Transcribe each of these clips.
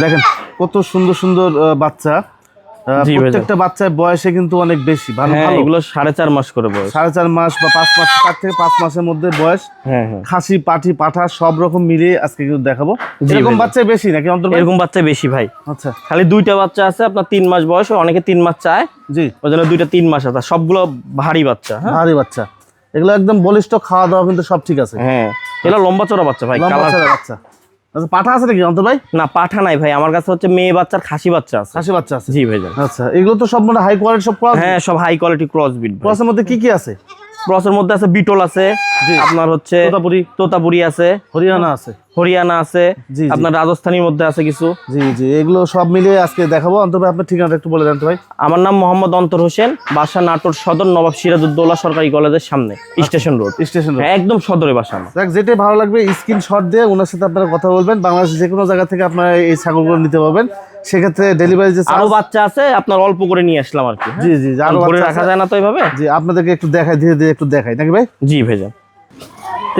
দেখেন কত সুন্দর সুন্দর বাচ্চা। প্রত্যেকটা বাচ্চার বয়সে কিন্তু অনেক বেশি ভালো হ্যাঁ ভালো। এগুলো সাড়ে চার মাস করে বয়স। সাড়ে চার মাস বা পাঁচ মাস চার থেকে পাঁচ মাসের মধ্যে বয়স। হ্যাঁ হ্যাঁ। খাসি পাঠি পাঠা সব রকম মিলিয়ে আজকে কিন্তু দেখাবো। এরকম বাচ্চা বেশি নাকি অন্তর এরকম বাচ্চা বেশি ভাই। আচ্ছা। খালি দুইটা বাচ্চা আছে আপনার তিন মাস বয়স অনেকে তিন মাস চায়। জি। ওই জন্য দুইটা তিন মাস আছে সবগুলো ভারী বাচ্চা হ্যাঁ? ভারী বাচ্চা। এগুলো একদম বলিষ্ঠ খাওয়া দাওয়া কিন্তু সব ঠিক আছে। হ্যাঁ। এগুলো লম্বা চড়া বাচ্চা ভাই লম্বা চড়া বাচ্চা। আচ্ছা পাঠা আছে নাকি অন্তর ভাই? না পাঠা নাই ভাই আমার কাছে হচ্ছে মেয়ে বাচ্চার খাসি বাচ্চা আছে। খাসি বাচ্চা আছে? জি ভাই আচ্ছা এগুলো তো সব মানে হাই কোয়ালিটি সব ক্রস হ্যাঁ সব হাই কোয়ালিটি ক্রস বিট ক্রসের মধ্যে কি কি আছে? ক্রসের মধ্যে আছে বিটল আছে। আপনার হচ্ছে তোতাপুরি। তোতাপুরি আছে। হরিয়ানা আছে। হরিয়ানা আছে। আপনার রাজস্থানের মধ্যে আছে কিছু? জি জি। এগুলো সব মিলিয়ে আজকে দেখাবো। অন্তর ভাই আপনার ঠিকানাটা একটু বলে দেন তো ভাই। আমার নাম মোহাম্মদ অন্তর হোসেন বাসা নাটোর সদর নবাব সিরাজউদ্দৌলা সরকারি কলেজের সামনে স্টেশন রোড। স্টেশন হ্যাঁ, একদম সদরে বাসা আমার। দেখ যেটাই ভালো লাগবে স্ক্রিন শট দিয়ে ওনার সাথে আপনারা কথা বলবেন। বাংলাদেশের যে কোনো জায়গা থেকে আপনারা এই ছাগলগুলো নিতে পারবেন। সেক্ষেত্রে ডেলিভারি যে আরও বাচ্চা আছে আপনার অল্প করে নিয়ে আসলাম আর কি হ্যাঁ? জি জি আরও রাখা যায় না তো এইভাবে? জি আপনাদেরকে একটু দেখাই ধীরে ধীরে একটু দেখাই। নাকি ভাই? জি ভেজা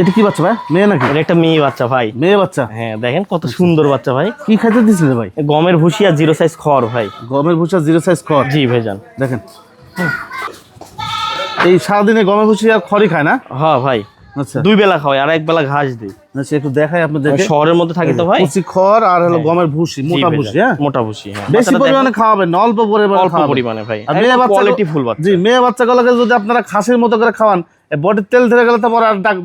এটা কি বাচ্চা ভাই? মেয়ে নাকি? এটা একটা মেয়ে বাচ্চা ভাই। মেয়ে বাচ্চা? হ্যাঁ দেখেন কত সুন্দর বাচ্চা ভাই। কি খাইতে দিয়েছিলেন ভাই? গমের ভুসি আর জিরো সাইজ খড় ভাই। গমের ভুষিয়া জিরো সাইজ খড়? জি ভেজান দেখেন। এই সারাদিনে গমের ভুসি আর খড়ই খায় না? হ্যাঁ ভাই। দুই বেলা খাওয়াই আর এক বেলা ঘাস দিই। আচ্ছা একটু দেখাই আপনাদেরকে। শহরের মধ্যে থাকি তো ভাই? কুচি খড় আর হলো গমের ভুসি মোটা ভুসি হ্যাঁ? মোটা ভুসি হ্যাঁ। বেশি পরিমাণে খাওয়াবেন অল্প পরিমাণে অল্প পরিমাণে ভাই। মেয়ে বাচ্চা কোয়ালিটি ফুল বাচ্চা জি মেয়ে বাচ্চাগুলোকে যদি আপনারা খাসির মতো করে খাওয়ান বডির তেল ধরে গেলে তো পরে আর ডাক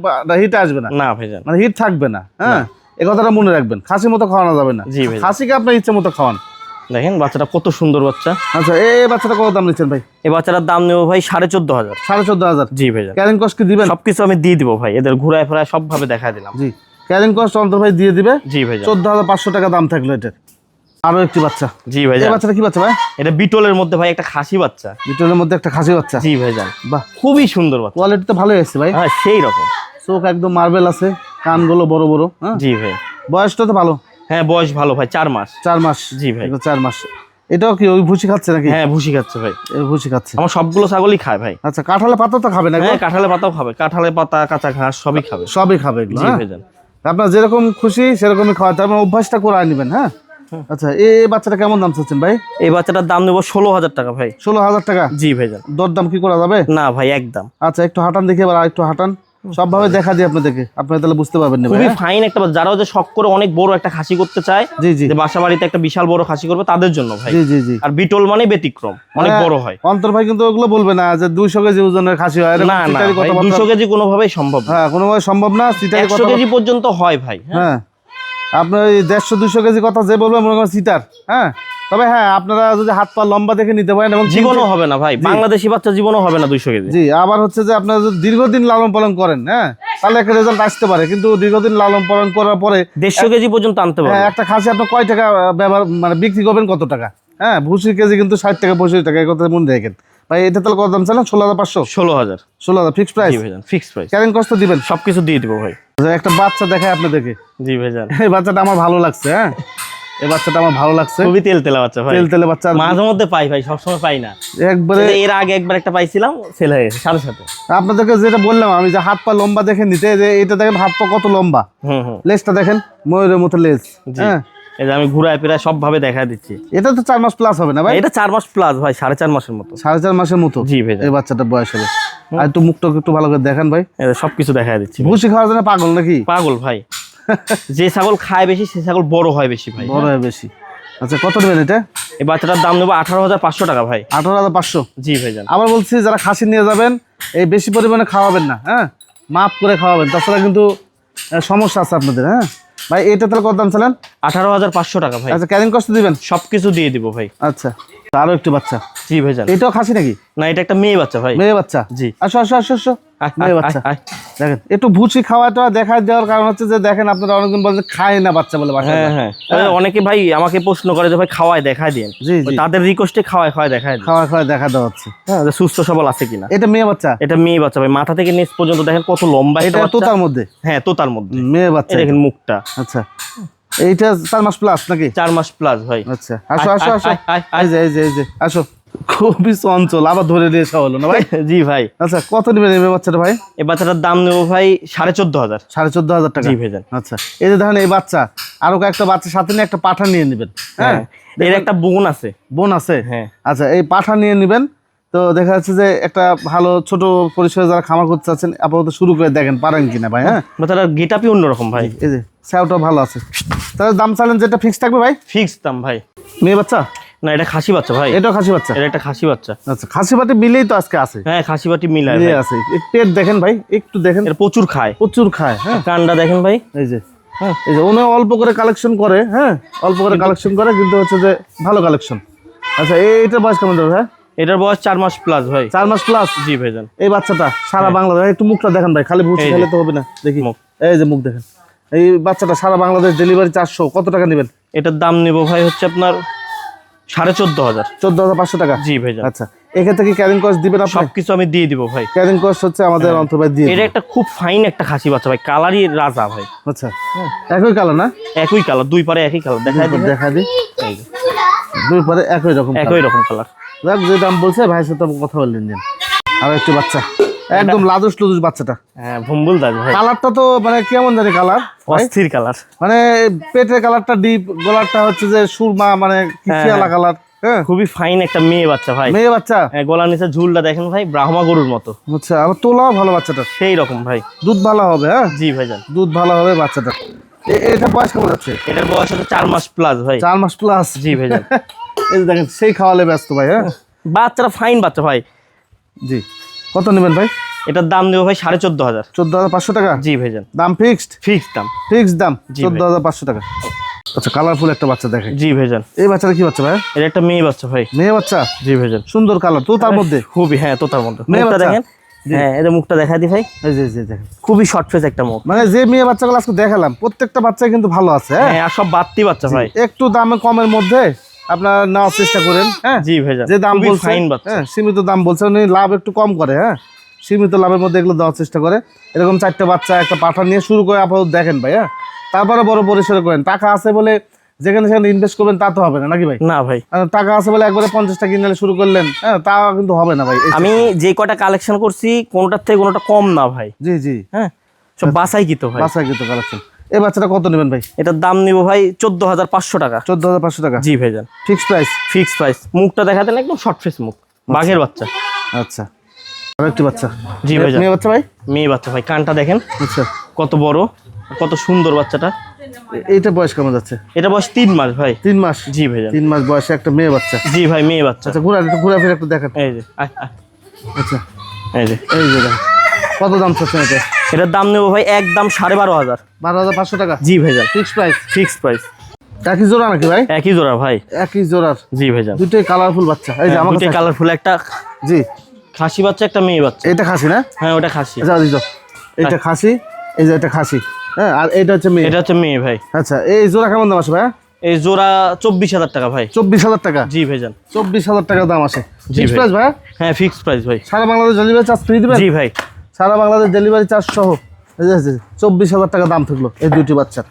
হিট আসবে না। না ভেজান মানে হিট থাকবে না হ্যাঁ? এ কথাটা মনে রাখবেন খাসির মতো খাওয়ানো যাবে না। ভাই। খাসিকে আপনার ইচ্ছে মতো খাওয়ান। দেখেন বাচ্চাটা কত সুন্দর বাচ্চা। আচ্ছা এই বাচ্চাটা কত দাম নিচ্ছেন ভাই? এই বাচ্চাটার দাম নেব ভাই সাড়ে চোদ্দ হাজার। সাড়ে চোদ্দ হাজার? জি ভাই ক্যারিং কস্ট কি দিবেন? সবকিছু আমি দিয়ে দিব ভাই এদের ঘুরায় ফেরায় সব ভাবে দেখা দিলাম। জি ক্যারিং কস্ট অন্তর ভাই দিয়ে দিবে। জি ভাই চোদ্দ হাজার পাঁচশো টাকা দাম থাকল এটার। আরও একটি বাচ্চা। জি এই বাচ্চাটা কি বাচ্চা ভাই? এটা বিটলের মধ্যে ভাই একটা খাসি বাচ্চা। বিটলের মধ্যে একটা খাসি বাচ্চা। জি ভাইজান। বাহ। খুবই সুন্দর বাচ্চা। কোয়ালিটি তো ভালোই আছে ভাই। হ্যাঁ সেই রকম চোখ একদম মার্বেল আছে কানগুলো বড় বড় হ্যাঁ? জি ভাই। বয়সটা তো ভালো। হ্যাঁ বয়স ভালো ভাই চার মাস। চার মাস? জি ভাই। চার মাস। এটাও কি ওই ভুসি খাচ্ছে নাকি? হ্যাঁ ভুসি খাচ্ছে ভাই। ভুসি খাচ্ছে। আমার সবগুলো ছাগলই খায় ভাই। আচ্ছা কাঁঠালে পাতা তো খাবে না হ্যাঁ কাঁঠালে পাতাও খাবে। কাঁঠালে পাতা কাঁচা ঘাস সবই খাবে। সবই খাবে জি হ্যাঁ? ভাইজান। আপনার যেরকম খুশি সেরকমই খাওয়াতে হবে অভ্যাসটা করে নেবেন হ্যাঁ? আচ্ছা এই বাচ্চাটা কেমন দাম চাচ্ছেন ভাই? এই বাচ্চাটার দাম নেব ষোলো হাজার টাকা ভাই। ষোলো হাজার টাকা? জি ভাইজান। দর দাম কি করা যাবে? না ভাই একদম। আচ্ছা একটু হাঁটান দেখি এবার একটু হাঁটান। সবভাবে দেখা দিই আপনাদেরকে। আপনারা তাহলে বুঝতে পারবেন না খুবই? ফাইন একটা। যারাও যে শখ করে অনেক বড় একটা খাসি করতে চায় জি জি। যে বাসা বাড়িতে একটা বিশাল বড় খাসি করবে তাদের জন্য ভাই। জি জি জি। আর বিটল মানে ব্যতিক্রম অনেক হ্যাঁ, বড় হয়। অন্তর ভাই কিন্তু ওগুলো বলবে না যে দুইশো কেজি ওজনের খাসি হয়। না না সিটারি ভাই কথাবার্তা- দুশো কেজি কোনোভাবেই সম্ভব না। হ্যাঁ কোনোভাবে সম্ভব না সিটারি একশো কেজি পর্যন্ত হয় ভাই হ্যাঁ। হ্যাঁ। আপনার এই দেড়শো দুশো কেজি কথা যে বলবেন মনে করেন সিটার। হ্যাঁ? তবে হ্যাঁ আপনারা যদি হাত পা লম্বা দেখে নিতে পারেন এবং জীবনও হবে না ভাই বাংলাদেশি বাচ্চা জীবনও হবে না দুইশো কেজি। জি আবার হচ্ছে যে আপনারা যদি দীর্ঘদিন লালন পালন করেন হ্যাঁ তাহলে একটা রেজাল্ট আসতে পারে। কিন্তু দীর্ঘদিন লালন পালন করার পরে দেড়শো কেজি পর্যন্ত আনতে হ্যাঁ পারবে একটা খাসি আপনার কয় টাকা ব্যবহার মানে বিক্রি করবেন কত টাকা? হ্যাঁ ভুসির কেজি কিন্তু ষাট টাকা পঁয়ষট্টি টাকা এই কথা মনে রাখেন। ভাই এটা তাহলে কত দাম চালেন ষোলো হাজার পাঁচশো? ষোলো হাজার। ষোলো হাজার fixed price fix price carrying কষ্ট দিবেন। সবকিছু দিয়ে দিব ভাই। একটা বাচ্চা দেখায় আপনাদেরকে। জি ভাইজান। এই বাচ্চাটা আমার ভালো লাগছে হ্যাঁ। এই বাচ্চাটা আমার ভালো লাগছে। খুবই তেল তেলা বাচ্চা ভাই। তেল তেলে বাচ্চা। মাঝে মধ্যে পাই ভাই সবসময় পাই না। একবারে এর আগে একবার একটা পাইছিলাম সেল হয়ে গেছে সাথে সাথে। আপনাদেরকে যেটা বললাম আমি যে হাত পা লম্বা দেখে নিতে যে এটা দেখেন হাত পা কত লম্বা। হুম হুম। লেজটা দেখেন ময়ূরের মতো লেজ। হ্যাঁ। এই যে আমি ঘুরায় ফিরায় সব ভাবে দেখা দিচ্ছি। এটা তো চার মাস প্লাস হবে না ভাই? এটা চার মাস প্লাস ভাই সাড়ে চার মাসের মতো। সাড়ে চার মাসের মতো? জি ভাইজান এই বাচ্চাটার বয়স হবে। আর একটু মুখটা একটু ভালো করে দেখান ভাই। সবকিছু দেখা দিচ্ছি ভুসি খাওয়ার জন্য পাগল নাকি? পাগল ভাই। যে ছাগল খায় বেশি সে ছাগল বড় হয় বেশি ভাই বড় হয়? বেশি। আচ্ছা কত নেবেন এটা? এই বাচ্চাটার দাম নেব আঠারো হাজার পাঁচশো টাকা ভাই। আঠারো হাজার পাঁচশো? জি ভাইজান আবার বলছি যারা খাসি নিয়ে যাবেন এই বেশি পরিমাণে খাওয়াবেন না হ্যাঁ? মাপ করে খাওয়াবেন তাছাড়া কিন্তু সমস্যা আছে আপনাদের হ্যাঁ? ভাই এটা তাহলে কত দাম ছিলেন আঠারো হাজার পাঁচশো টাকা ভাই। আচ্ছা ক্যারিং কষ্ট দিবেন? সবকিছু দিয়ে দিব ভাই। আচ্ছা আরও একটু বাচ্চা। জি ভাইজান এটাও খাসি নাকি? না এটা একটা মেয়ে বাচ্চা ভাই। মেয়ে বাচ্চা? জি। আসো আসো আসো আসো। বাচ্চা। দেখেন একটু খাওয়াটা দেখা দেওয়ার কারণ হচ্ছে যে দেখেন আপনারা অনেকজন বলেন খায় না বাচ্চা বলে বাসায় হ্যাঁ হ্যাঁ। অনেকে ভাই আমাকে প্রশ্ন করে যে ভাই খাওয়ায় দিন। জি তাদের রিকোয়েস্টে খাওয়ায় খাওয়ায় দেখায় দিন। খাওয়া খাওয়া দেখা দেওয়া হচ্ছে। হ্যাঁ সুস্থ সবল আছে কিনা। এটা মেয়ে বাচ্চা? এটা মেয়ে বাচ্চা ভাই। মাথা থেকে নিচ পর্যন্ত দেখেন কত লম্বা এটা তোতার মধ্যে? হ্যাঁ তোতার মধ্যে। মেয়ে বাচ্চা দেখেন মুখটা। আচ্ছা। এইটা চার মাস প্লাস নাকি? চার মাস প্লাস ভাই। আচ্ছা। আসো আসো আসো। যে এই যে এই যে। আসো। খুবই চঞ্চল আবার ধরে নিয়ে এসা হলো না ভাই? জি ভাই। আচ্ছা কত নেবেন এই বাচ্চাটা ভাই? এই বাচ্চাটার দাম নেব ভাই সাড়ে চোদ্দ হাজার। সাড়ে চোদ্দ হাজার টাকা। জি ভাইজান। আচ্ছা এই যে দেখেন এই বাচ্চা আরও কয়েকটা বাচ্চা সাথে নিয়ে একটা পাঠা নিয়ে নেবেন হ্যাঁ? হ্যাঁ এর একটা বোন আছে। বোন আছে? হ্যাঁ। আচ্ছা এই পাঠা নিয়ে নেবেন তো দেখা যাচ্ছে যে একটা ভালো ছোট পরিসরে যারা খামার করতে চাচ্ছেন আপাতত শুরু করে দেখেন পারেন কিনা ভাই হ্যাঁ? বাচ্চাটার গেট আপই অন্যরকম ভাই। এই যে স্যাওটা ভালো আছে। তাহলে দাম চালেন যেটা ফিক্স থাকবে ভাই? ফিক্স দাম ভাই। মেয়ে বাচ্চা? না এটা খাসি বাচ্চা ভাই। এটাও খাসি বাচ্চা? এটা একটা খাসি বাচ্চা। আচ্ছা খাসি বাটি মিলেই তো আজকে আছে। হ্যাঁ খাসি বাটি মিলায় মিলে আছে। পেট দেখেন ভাই একটু দেখেন। এর প্রচুর খায়। প্রচুর খায় হ্যাঁ। কান্ডা দেখেন ভাই। এই যে। হ্যাঁ। এই যে উনি অল্প করে কালেকশন করে হ্যাঁ। অল্প করে কালেকশন করে কিন্তু হচ্ছে যে ভালো কালেকশন আচ্ছা এই- এইটার বয়স কেমন হ্যাঁ এটার বয়স চার মাস প্লাস ভাই। চার মাস প্লাস জি ভাইজান এই বাচ্চাটা সারা বাংলাদেশ একটু মুখটা দেখেন ভাই খালি ভুচি খেলে তো হবে না দেখি। মুখ। এই যে মুখ দেখেন। এই বাচ্চাটা সারা বাংলাদেশ ডেলিভারি চারশো কত টাকা নেবেন? এটার দাম নেব ভাই হচ্ছে আপনার সাড়ে চোদ্দ হাজার। চোদ্দ হাজার পাঁচশো টাকা? জি আচ্ছা এক্ষেত্রে কি ক্যারিং কস্ট দিবেন আপনি? সবকিছু আমি দিয়ে দিব ভাই। ক্যারিং কস্ট হচ্ছে আমাদের দিয়ে এটা একটা খুব ফাইন একটা খাসি বাচ্চা ভাই কালারই রাজা ভাই। আচ্ছা একই কালার না? একই কালার দুই পারে একই কালার দেখা দিই দুই। পরে একই রকম একই রকম কালার যাক যে দাম বলছে ভাইয়ের সাথে কথা বললেন আর একটু বাচ্চা। একদম লাদুস লুদুস বাচ্চাটা। হ্যাঁ ভম্বুল দাস ভাই। কালারটা তো মানে কেমন জানি কালার? অস্থির কালার। মানে পেটের কালারটা ডিপ গলারটা হচ্ছে যে সুরমা মানে হ্যাঁ, কিচিয়ালা কালার হ্যাঁ? খুবই ফাইন একটা মেয়ে বাচ্চা ভাই। মেয়ে বাচ্চা? হ্যাঁ, গলার নিচে ঝুলটা দেখেন ভাই ব্রাহ্মা গরুর মতো। আচ্ছা আবার তোলাও ভালো বাচ্চাটা। সেই রকম ভাই। দুধ ভালো হবে হ্যাঁ? জি ভাইজান। দুধ ভালো হবে বাচ্চাটা। এটা বয়স কেমন যাচ্ছে? এটার বয়স হচ্ছে চার মাস প্লাস ভাই। চার মাস প্লাস জি ভাইজান। এই দেখেন সেই খাওয়ালে ব্যস্ত ভাই হ্যাঁ? বাচ্চারা ফাইন বাচ্চা ভাই। জি। কত নেবেন ভাই? এটার দাম দেবো ভাই সাড়ে চোদ্দ হাজার। চোদ্দ হাজার পাঁচশো টাকা? জি ভাইজান। দাম ফিক্সড ফিক্সড দাম। ফিক্সড দাম? চোদ্দ হাজার পাঁচশো টাকা। আচ্ছা কালারফুল একটা বাচ্চা দেখে জি ভাইজান। এই বাচ্চাটা কি বাচ্চা ভাই? এটা একটা মেয়ে বাচ্চা ভাই। মেয়ে বাচ্চা? জি ভাইজান। সুন্দর কালার তো তার মধ্যে? খুবই হ্যাঁ তোতার মধ্যে। মেয়ে বাচ্চা? দেখেন। হ্যাঁ এটা মুখটা দেখা দি ভাই। এই দেখেন। খুবই শর্ট ফেস একটা মুখ। মানে যে মেয়ে বাচ্চাগুলো আজকে দেখালাম প্রত্যেকটা বাচ্চাই কিন্তু ভালো আছে হ্যাঁ? হ্যাঁ আর সব বাড়তি বাচ্চা ভাই। একটু দামে কমের মধ্যে আপনার নেওয়ার চেষ্টা করেন হ্যাঁ? জি যে দাম খুবই বলছে হ্যাঁ সীমিত দাম বলছে উনি লাভ একটু কম করে হ্যাঁ? সীমিত লাভের মধ্যে এগুলো দেওয়ার চেষ্টা করে। এরকম চারটে বাচ্চা একটা পাঠা নিয়ে শুরু করে আপাতত দেখেন ভাই হ্যাঁ? তারপরে বড় পরিসরে করেন। টাকা আছে বলে যেখানে সেখানে ইনভেস্ট করবেন তা তো হবে না নাকি ভাই? না ভাই। টাকা আছে বলে একবারে পঞ্চাশটা কিনে শুরু করলেন হ্যাঁ তা কিন্তু হবে না ভাই আমি যে কটা কালেকশন করছি কোনোটার থেকে কোনোটা কম না ভাই। জি জি। হ্যাঁ? সব বাসাই কিতো ভাই। বাসায় কিন্তু কালেকশন এই বাচ্চাটা কত নেবেন ভাই? এটার দাম নিব ভাই চোদ্দ হাজার পাঁচশো টাকা। চোদ্দ হাজার পাঁচশো টাকা? জি ভাইজান। ফিক্স প্রাইস ফিক্স প্রাইস মুখটা দেখাতেন একদম শর্ট ফেস মুখ। বাঘের বাচ্চা। আচ্ছা। আর একটি বাচ্চা। জি ভাইজান। মেয়ে বাচ্চা ভাই? মেয়ে বাচ্চা ভাই কানটা দেখেন। আচ্ছা। কত বড় কত সুন্দর বাচ্চাটা। এটা বয়স কেমন যাচ্ছে? এটা বয়স তিন মাস ভাই। তিন মাস? জি ভাইজান। তিন মাস বয়সে একটা মেয়ে বাচ্চা। জি ভাই মেয়ে বাচ্চা। আচ্ছা ঘুরা একটু ঘুরা ফিরে একটু দেখেন। এই যে। আচ্ছা। এই যে। এই যে দেখেন। কত দাম চাচ্ছেন এটা? এটার দাম নেব ভাই একদম সাড়ে বারো হাজার। বারো হাজার পাঁচশো টাকা? জি ভাইজান। ফিক্স প্রাইস ফিক্স প্রাইস একই জোড়া নাকি ভাই? একই জোড়া ভাই। একই জোড়ার? জি ভাইজান। দুটোই কালারফুল বাচ্চা। এই যে আমার দুটোই কালারফুল একটা জি। খাসি বাচ্চা একটা মেয়ে বাচ্চা। এটা খাসি না? হ্যাঁ ওটা খাসি। আচ্ছা দিত এটা খাসি এই যে এটা খাসি। হ্যাঁ আর এটা হচ্ছে মেয়ে। এটা হচ্ছে মেয়ে ভাই। আচ্ছা এই জোড়া কেমন দাম আছে ভাই এই জোড়া চব্বিশ হাজার টাকা ভাই। চব্বিশ হাজার টাকা? জি ভাইজান। চব্বিশ হাজার টাকা দাম আছে জি ফিক্স ভাই। প্রাইস ভাই হ্যাঁ ফিক্স প্রাইস ভাই। সারা বাংলাদেশ ডেলিভারি চার্জ ফ্রি দিবেন? জি ভাই। সারা বাংলাদেশ ডেলিভারি চার্জ সহ। চব্বিশ হাজার টাকা দাম থাকল এই দুটি বাচ্চার।